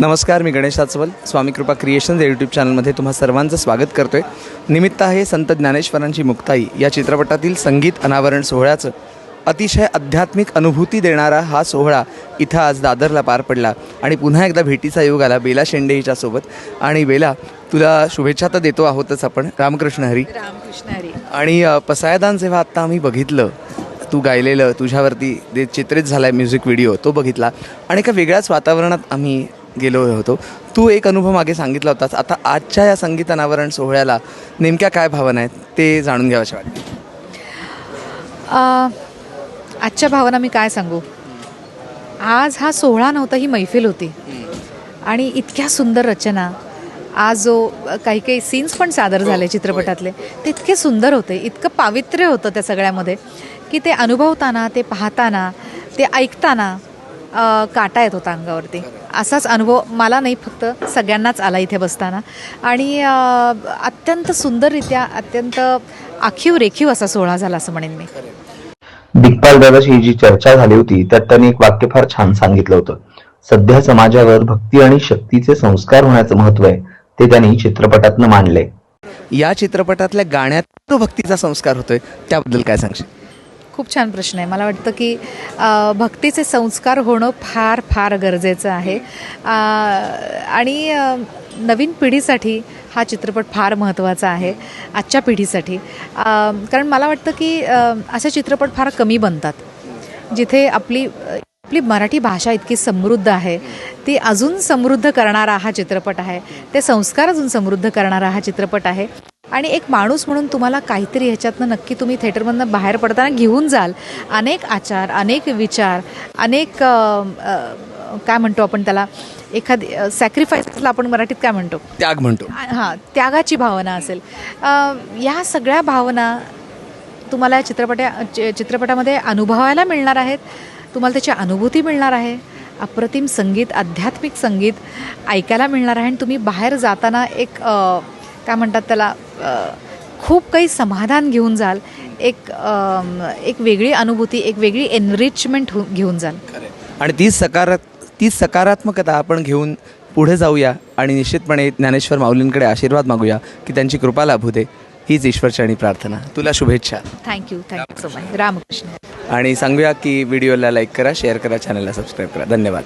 नमस्कार मी गणेश साचवल स्वामी कृपा क्रिएशन्स या यूट्यूब चॅनलमध्ये तुम्हा सर्वांचं स्वागत करतो आहे निमित्त आहे संत ज्ञानेश्वरांची मुक्ताई. या चित्रपटातील संगीत अनावरण सोहळ्याचं अतिशय आध्यात्मिक अनुभूती देणारा हा सोहळा इथं आज दादरला पार पडला. आणि पुन्हा एकदा भेटीचा योग आला बेला शेंडे हिच्यासोबत आणि बेला तुला शुभेच्छा तर देतो आहोतच आपण. रामकृष्ण हरी. रामकृष्ण हरी. आणि पसायदान जेव्हा आत्ता आम्ही बघितलं तू गायलेलं तुझ्यावरती जे चित्रित झाला आहे म्युझिक व्हिडिओ तो बघितला. आणि एका वेगळ्याच वातावरणात आम्ही गेलो होतो. तू एक अनुभव मागे सांगितला होतास. आता आजच्या या संगीत अनावरण सोहळ्याला नेमक्या काय भावना आहेत ते जाणून घ्यावाशा वाटते. आजच्या भावना मी काय सांगू? आज हा सोहळा नव्हता ही मैफिल होती. आणि इतक्या सुंदर रचना आज जो काही काही सीन्स पण सादर झाले चित्रपटातले ते इतके सुंदर होते इतकं पावित्र्य होतं त्या सगळ्यामध्ये की ते अनुभवताना ते पाहताना ते ऐकताना काटा येत होता अंगावरती. असाच अनुभव मला नाही फक्त सगळ्यांनाच आला इथे बसताना. आणि अत्यंत सुंदररित्या अत्यंत आखीव रेखीव असा सोहळा झाला असं म्हणेन मी. दिग्पाल दादाशी जी चर्चा झाली होती त्यात त्यांनी एक वाक्य फार छान सांगितलं होतं. सध्या समाजावर भक्ती आणि शक्तीचे संस्कार होण्याचं महत्त्व आहे ते त्यांनी चित्रपटातनं मांडले. या चित्रपटातल्या गाण्यात तो भक्तीचा संस्कार होतोय त्याबद्दल काय सांगशील? खूप छान प्रश्न आहे. मला वाटतं की भक्तीचे संस्कार होणं फार फार गरजेचं आहे. आणि नवीन पिढीसाठी हा चित्रपट फार महत्त्वाचा आहे आजच्या पिढीसाठी. कारण मला वाटतं की असे चित्रपट फार कमी बनतात. जिथे आपली आपली मराठी भाषा इतकी समृद्ध आहे ती अजून समृद्ध करणारा हा चित्रपट आहे ते संस्कार अजून समृद्ध करणारा हा चित्रपट आहे. आणि एक माणूस म्हणून तुम्हाला काहीतरी ह्याच्यातनं नक्की तुम्ही थिएटरमधनं बाहेर पडताना घेऊन जाल. अनेक आचार अनेक विचार अनेक काय म्हणतो आपण त्याला? एखादी सॅक्रिफाईसला आपण मराठीत काय म्हणतो? त्याग म्हणतो. हां त्यागाची भावना असेल. अ, या सगळ्या भावना तुम्हाला या चित्रपटा चि- चित्रपटामध्ये अनुभवायला मिळणार आहेत. तुम्हाला त्याची अनुभूती मिळणार आहे. अप्रतिम संगीत आध्यात्मिक संगीत ऐकायला मिळणार आहे. आणि तुम्ही बाहेर जाताना एक काय म्हणतात त्याला? खूप काही समाधान घेऊन जाल. एक एक वेगळी अनुभूती एक वेगळी एनरिचमेंट घेऊन जाल. आणि तीच सकारात तीच सकारात्मकता आपण घेऊन पुढे जाऊया आणि निश्चितपणे ज्ञानेश्वर माऊलींकडे आशीर्वाद मागूया की त्यांची कृपा लाभू दे. हीच ईश्वरचरणी प्रार्थना. तुला शुभेच्छा. Thank you thank you so much Ramakrishna. आणि सांगूया की व्हिडिओला लाईक करा शेअर करा चॅनलला सबस्क्राईब करा. धन्यवाद.